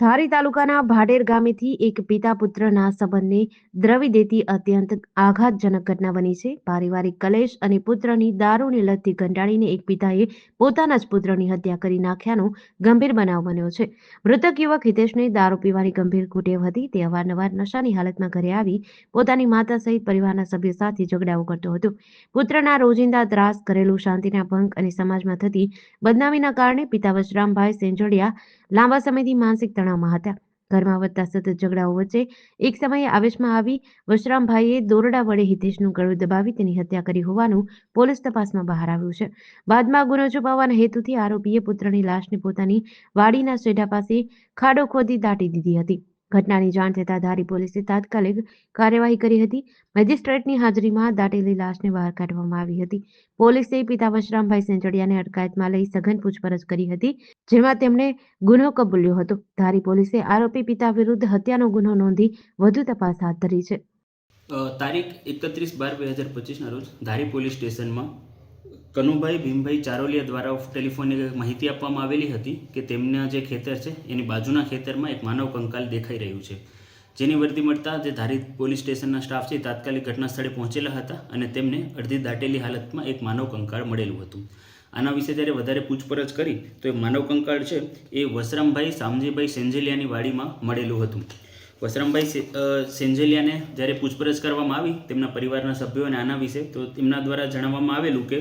ધારી તાલુકાના ભાડેર ગામેથી એક પિતા પુત્રના સંબંધને દ્રવી દેતી અત્યંત આઘાતજનક ઘટના બની છે. પારિવારિક કલેશ અને પુત્રની દારૂની લતથી કંટાળીને એક પિતાએ પોતાના જ પુત્રની હત્યા કરી નાખ્યાનો ગંભીર બનાવ બન્યો છે. મૃતક યુવક હિતેશને દારૂ પીવાની ગંભીર કુટેવ હતી. તે અવારનવાર નશાની હાલતમાં ઘરે આવી પોતાની માતા સહિત પરિવારના સભ્યો સાથે ઝઘડાઓ કરતો હતો. પુત્રના રોજિંદા ત્રાસ કરેલું શાંતિના ભંગ અને સમાજમાં થતી બદનામીના કારણે પિતા વશરામભાઈ સેંજોડિયા લાંબા સમયથી માનસિક તણાવમાં હતા. ઘરમાં વધતા સતત ઝઘડાઓ વચ્ચે એક સમયે આવેશમાં આવી વશરામભાઈએ દોરડા વડે હિતેશનું ગળું દબાવી તેની હત્યા કરી હોવાનું પોલીસ તપાસમાં બહાર આવ્યું છે. બાદમાં ગુનો છુપાવવાના હેતુથી આરોપીએ પુત્રની લાશને પોતાની વાડીના શેઢા પાસે ખાડો ખોદી દાટી દીધી હતી. ઘટનાની જાણ થતાં ધારી પોલીસે તાત્કાલિક કાર્યવાહી કરી હતી. મેજિસ્ટ્રેટની હાજરીમાં દાટેલી લાશને બહાર કાઢવામાં આવી હતી. પોલીસે પિતા વશરામભાઈ સેંચડિયાને અટકાયતમાં લઈ સઘન પૂછપરછ કરી હતી, જેમાં તેમણે ગુનો કબૂલ્યો હતો. ધારી પોલીસે આરોપી પિતા વિરુદ્ધ હત્યાનો ગુનો નોંધી વધુ તપાસ હાથ ધરી છે. તારીખ એકત્રીસ બાર બે હજાર પચીસના રોજ ધારી પોલીસ સ્ટેશનમાં કનુભાઈ ભીમભાઈ ચારોલિયા દ્વારા ટેલિફોનિક માહિતી આપવામાં આવેલી હતી કે તેમના જે ખેતર છે, એની બાજુના ખેતરમાં એક માનવ કંકાલ દેખાઈ રહ્યું છે. જેની વર્દી મળતા જે ધારી પોલીસ સ્ટેશનના સ્ટાફ છે તાત્કાલિક ઘટના સ્થળે પહોંચેલા હતા અને તેમને અડધી દાટેલી હાલતમાં એક માનવ કંકાળ મળેલું હતું. આના વિશે જ્યારે વધારે પૂછપરછ કરી, તો એ માનવ કંકાળ છે, એ વસરામભાઈ સામજીભાઈ સેન્જેલિયાની વાડીમાં મળેલું હતું. વસરામભાઈ સેન્જેલિયાને જ્યારે પૂછપરછ કરવામાં આવી, તેમના પરિવારના સભ્યોને આના વિશે, તો તેમના દ્વારા જણાવવામાં આવેલું કે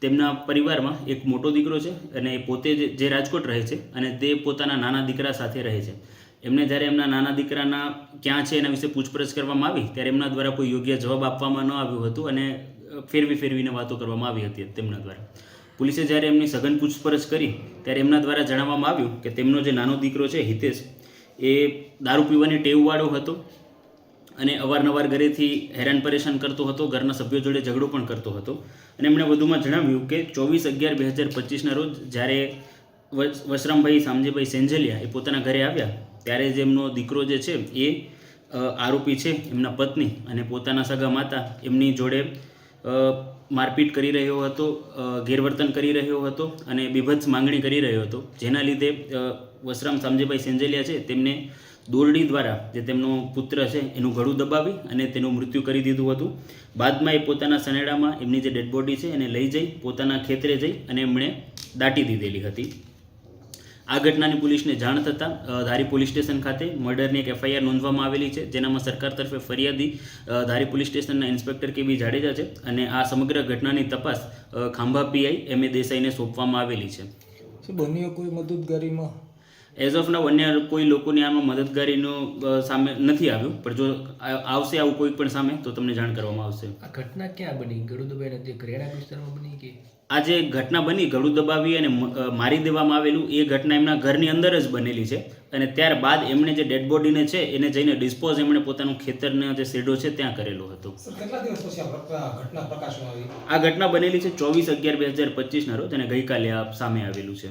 તેમના પરિવારમાં એક મોટો દીકરો છે અને એ પોતે જે- રાજકોટ રહે છે અને તે પોતાના નાના દીકરા સાથે રહે છે. એમને જ્યારે એમના નાના દીકરાના ક્યાં છે એના વિશે પૂછપરછ કરવામાં આવી, ત્યારે એમના દ્વારા કોઈ યોગ્ય જવાબ આપવામાં ન આવ્યું હતું અને ફેરવી ફેરવીને વાતો કરવામાં આવી હતી તેમના દ્વારા. પોલીસે જ્યારે એમની સઘન પૂછપરછ કરી, ત્યારે એમના દ્વારા જણાવવામાં આવ્યું કે તેમનો જે નાનો દીકરો છે હિતેશ, એ દારૂ પીવાની ટેવવાળો હતો. અને અવારનવાર ઘરેથી હેરાન પરેશાન કરતો હતો, ઘરના સભ્યો જોડે ઝઘડો પણ કરતો હતો. અને એમણે વધુમાં જણાવ્યું કે ચોવીસ અગિયાર બે હજાર પચીસના રોજ જ્યારે વશરામભાઈ સામજીભાઈ સેંજલિયા એ પોતાના ઘરે આવ્યા, ત્યારે જ એમનો દીકરો જે છે એ આરોપી છે એમના પત્ની અને પોતાના સગા માતા એમની જોડે મારપીટ કરી રહ્યો હતો ગેરવર્તન કરી રહ્યો હતો અને બીભત્સ માંગણી કરી રહ્યો હતો. જેના લીધે વશરામ સામજીભાઈ સેંજલિયા છે તેમને દોરડી દ્વારા જે તેમનો પુત્ર છે, એનું ગળું દબાવી અને તેનું મૃત્યુ કરી દીધું હતું. બાદમાં એ પોતાના સનેડામાં એમની જે ડેડ બોડી છે, એને લઈ જઈ, પોતાના ખેતરે જઈ અને એમણે દાટી દીધેલી હતી. આ ઘટનાની પોલીસને જાણ થતાં ધારી પોલીસ સ્ટેશન ખાતે મર્ડરની એક એફઆઈઆર નોંધવામાં આવેલી છે. જેનામાં સરકાર તરફે ફરિયાદી ધારી પોલીસ સ્ટેશનના ઇન્સ્પેક્ટર કે બી જાડેજા છે અને આ સમગ્ર ઘટનાની તપાસ ખાંભા પીઆઈ એમ એ દેસાઈને સોંપવામાં આવેલી છે. શું બંને કોઈ મદદગારીમાં? એઝ ઓફ નાવ અન્ય કોઈ લોકોની આમાં મદદગારીનું સામે નથી આવ્યું. પણ જો આવશે આવું કોઈ પણ સામે તો તમને જાણ કરવામાં આવશે. આ ઘટના ક્યાં બની? ગળુદભાઈ નદી ઘરેણા વિસ્તારમાં બની કે? આ જે ઘટના બની ગળું દબાવી અને મારી દેવામાં આવેલું એ ઘટના એમના ઘરની અંદર જ બનેલી છે. અને ત્યારબાદ એમણે જે ડેડ બોડીને છે એને જઈને ડિસ્પોઝ એમણે પોતાનું ખેતરનો જે શેડો છે ત્યાં કરેલો હતો. સર કેટલા દિવસ પછી આ ઘટના આ ઘટના બનેલી છે ચોવીસ અગિયાર બે હજાર પચીસના રોજ અને ગઈકાલે આ સામે આવેલું છે.